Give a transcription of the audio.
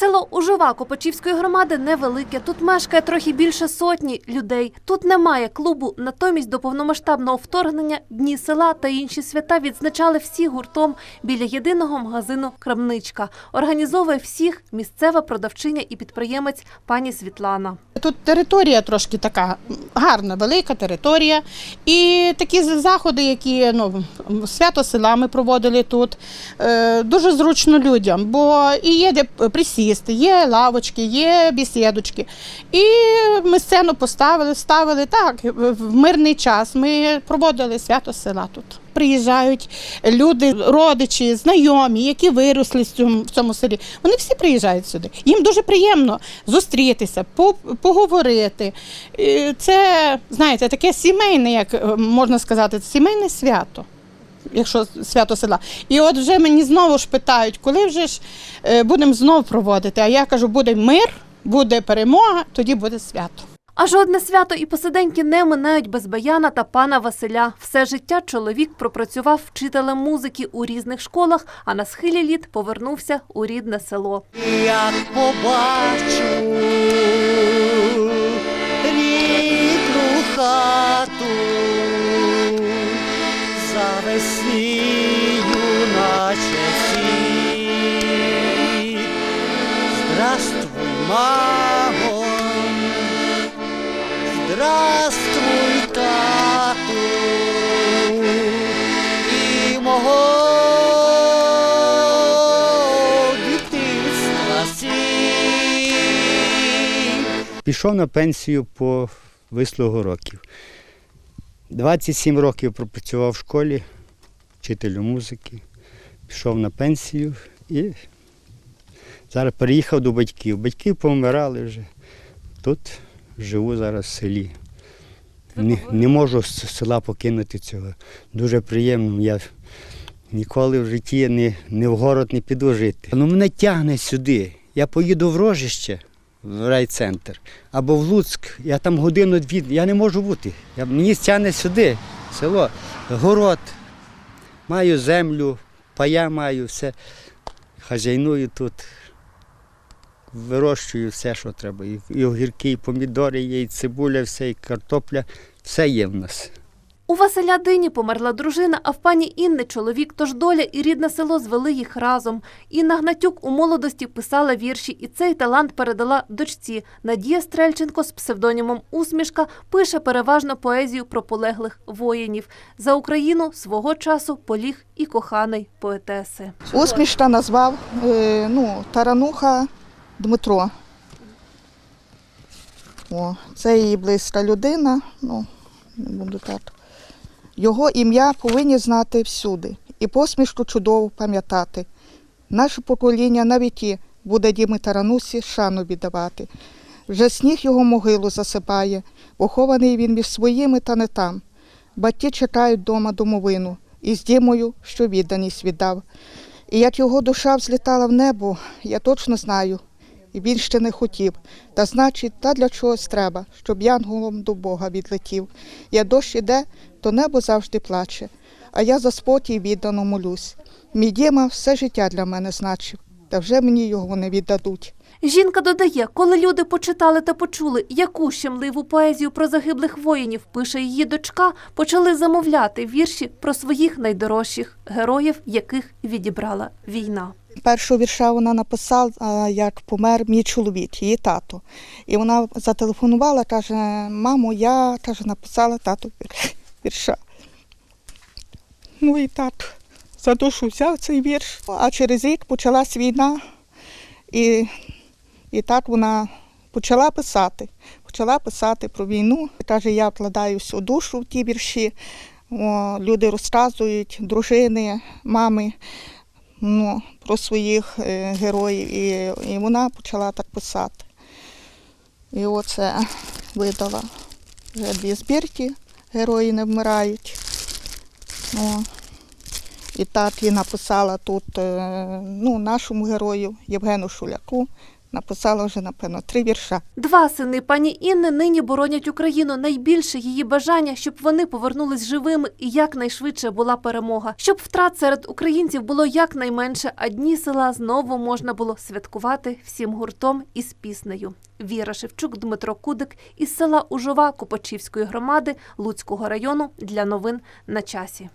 Село Ужива Копачівської громади невелике. Тут мешкає трохи більше сотні людей. Тут немає клубу. Натомість до повномасштабного вторгнення дні села та інші свята відзначали всі гуртом біля єдиного магазину Крамничка. Організовує всіх місцева продавчиня і підприємець пані Світлана. Тут територія трошки така гарна, велика територія. І такі заходи, які ну, свято села ми проводили тут, е, дуже зручно людям, бо і є де присісти, є лавочки, є бесідочки. І ми сцену поставили, ставили так, в в мирний час. Ми проводили свято села тут. Приїжджають люди, родичі, знайомі, які виросли в цьому, селі. Вони всі приїжджають сюди. Їм дуже приємно зустрітися, поговорити. Це, знаєте, таке сімейне, як е, можна сказати, сімейне свято. Якщо свято села. І от вже мені знову ж питають, коли вже ж е, будемо знов проводити. А я кажу, буде мир, буде перемога, тоді буде свято. А жодне свято і посиденьки не минають без Баяна та пана Василя. Все життя чоловік пропрацював вчителем музики у різних школах, а на схилі літ повернувся у рідне село. Як побачу Пішов на пенсію по вислугу років. 27 років пропрацював в школі, вчителю музики. Пішов на пенсію і зараз переїхав до батьків. Батьки помирали вже. Тут живу зараз в селі. Не, не можу з села покинути цього. Дуже приємно. Я ніколи в житті не, не в город не піду жити. Ну, мене тягне сюди. Я поїду в Рожище, в райцентр, або в Луцьк. Я там годину-дві, я не можу бути. Я, мені тягне сюди, село, город. Маю землю, пая маю, все. Хазяйную тут. Вирощую все, що треба. І огірки, і помідори є, і цибуля, все, і картопля. Все є в нас. У Василя Дині померла дружина, а в пані Інни чоловік, тож доля і рідне село звели їх разом. Інна Гнатюк у молодості писала вірші, і цей талант передала дочці. Надія Стрельченко з псевдонімом Усмішка пише переважно поезію про полеглих воїнів. За Україну свого часу поліг і коханий поетеси. Усмішка назвав е, ну, Тарануха Дмитро. О, це її близька людина, ну, не буду так. Його ім'я повинні знати всюди і посмішку чудову пам'ятати. Наше покоління навіть і буде Діми Таранусі шану віддавати. Вже сніг його могилу засипає, похований він між своїми та не там. Батьки чекають дома домовину, і з Дімою, що відданість віддав. І як його душа взлітала в небо, я точно знаю, він ще не хотів. Та значить, та для чогось треба, щоб янголом до Бога відлетів. Я дощ іде, то небо завжди плаче, а я за спокій віддано молюсь. Мій Діма все життя для мене значив, та вже мені його не віддадуть. Жінка додає, коли люди почитали та почули, яку щемливу поезію про загиблих воїнів пише її дочка, почали замовляти вірші про своїх найдорожчих героїв, яких відібрала війна. Першого вірша вона написала, як помер мій чоловік, її тато. І вона зателефонувала, каже: мамо, я каже, написала тату вірша. Ну і так за душу взяв цей вірш. А через рік почалась війна, і, і так вона почала писати. Почала писати про війну. Каже, я вкладаю всю душу в ті вірші. О, люди розказують, дружини, мами ну, про своїх е, героїв. І, і вона почала так писати. І оце видала вже дві збірки, герої не вмирають. О. І так і написала тут е, ну, нашому герою Євгену Шуляку написала вже, напевно, три вірша. Два сини пані Інни нині боронять Україну. Найбільше її бажання, щоб вони повернулись живими і якнайшвидше була перемога. Щоб втрат серед українців було якнайменше, а дні села знову можна було святкувати всім гуртом із піснею. Віра Шевчук, Дмитро Кудик із села Ужова Копачівської громади Луцького району для новин на часі.